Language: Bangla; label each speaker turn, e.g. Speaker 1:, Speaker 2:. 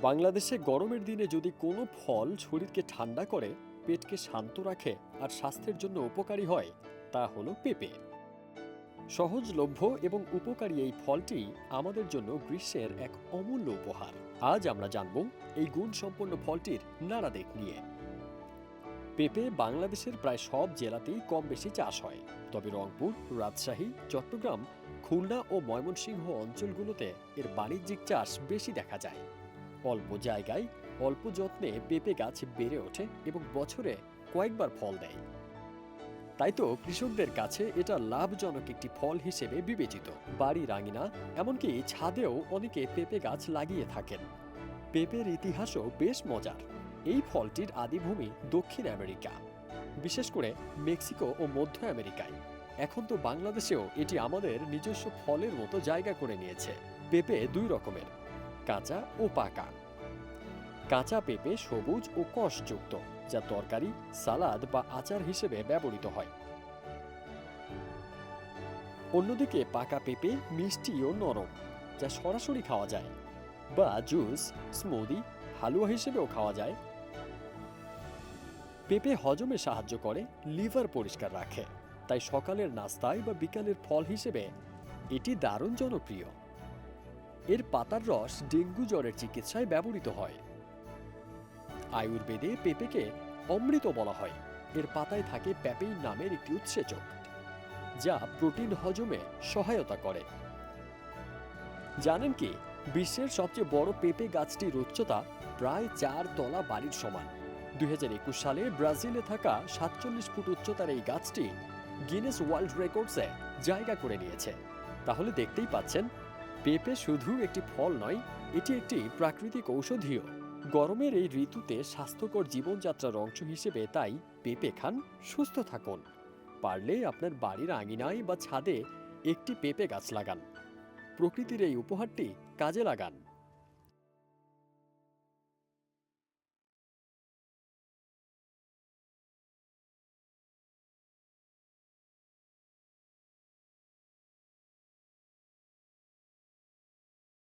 Speaker 1: বাংলাদেশে গরমের দিনে যদি কোনো ফল শরীরকে ঠান্ডা করে, পেটকে শান্ত রাখে আর স্বাস্থ্যের জন্য উপকারী হয়, তা হলো পেঁপে। সহজলভ্য এবং উপকারী এই ফলটি আমাদের জন্য গ্রীষ্মের এক অমূল্য উপহার। আজ আমরা জানব এই গুণসম্পন্ন ফলটির নানা দিক নিয়ে। পেঁপে বাংলাদেশের প্রায় সব জেলাতেই কম বেশি চাষ হয়। তবে রংপুর, রাজশাহী, চট্টগ্রাম, খুলনা ও ময়মনসিংহ অঞ্চলগুলোতে এর বাণিজ্যিক চাষ বেশি দেখা যায়। অল্প জায়গায় অল্প যত্নে পেঁপে গাছ বেড়ে ওঠে এবং বছরে কয়েকবার ফল দেয়। তাই তো কৃষকদের কাছে এটা লাভজনক একটি ফল হিসেবে বিবেচিত। বাড়ির আঙিনা এমনকি ছাদেও অনেকে পেঁপে গাছ লাগিয়ে থাকেন। পেঁপের ইতিহাসও বেশ মজার। এই ফলটির আদিভূমি দক্ষিণ আমেরিকা, বিশেষ করে মেক্সিকো ও মধ্য আমেরিকায়। এখন তো বাংলাদেশেও এটি আমাদের নিজস্ব ফলের মতো জায়গা করে নিয়েছে। পেঁপে দুই রকমের। কাঁচা ও পাকা। কাঁচা পেঁপে সবুজ ও কষযুক্ত, যা তরকারি, সালাদ বা আচার হিসেবে ব্যবহৃত হয়। অন্যদিকে পাকা পেঁপে মিষ্টি ও নরম, যা সরাসরি খাওয়া যায় বা জুস, স্মুদি, হালুয়া হিসেবেও খাওয়া যায়। পেঁপে হজমে সাহায্য করে, লিভার পরিষ্কার রাখে, তাই সকালের নাস্তায় বা বিকালের ফল হিসেবে এটি দারুণ জনপ্রিয়। এর পাতার রস ডেঙ্গু জ্বরের চিকিৎসায় ব্যবহৃত হয়। আয়ুর্বেদে পেঁপেকে অমৃত বলা হয়। এর পাতায় থাকে প্যাপেইন নামের একটি উৎসেচক, যা প্রোটিন হজমে সহায়তা করে। জানেন কি, বিশ্বের সবচেয়ে বড় পেঁপে গাছটির উচ্চতা প্রায় চার তলা বাড়ির সমান। দুই হাজার একুশ সালে ব্রাজিলে থাকা সাতচল্লিশ ফুট উচ্চতার এই গাছটি গিনেস ওয়ার্ল্ড রেকর্ডসে জায়গা করে নিয়েছে। তাহলে দেখতেই পাচ্ছেন পেঁপে শুধু একটি ফল নয়, এটি একটি প্রাকৃতিক ঔষধীয়। গরমের এই ঋতুতে স্বাস্থ্যকর জীবনযাত্রার অংশ হিসেবে তাই পেঁপে খান, সুস্থ থাকুন। পারলে আপনার বাড়ির আঙিনায় বা ছাদে একটি পেঁপে গাছ লাগান। প্রকৃতির এই উপহারটি কাজে লাগান।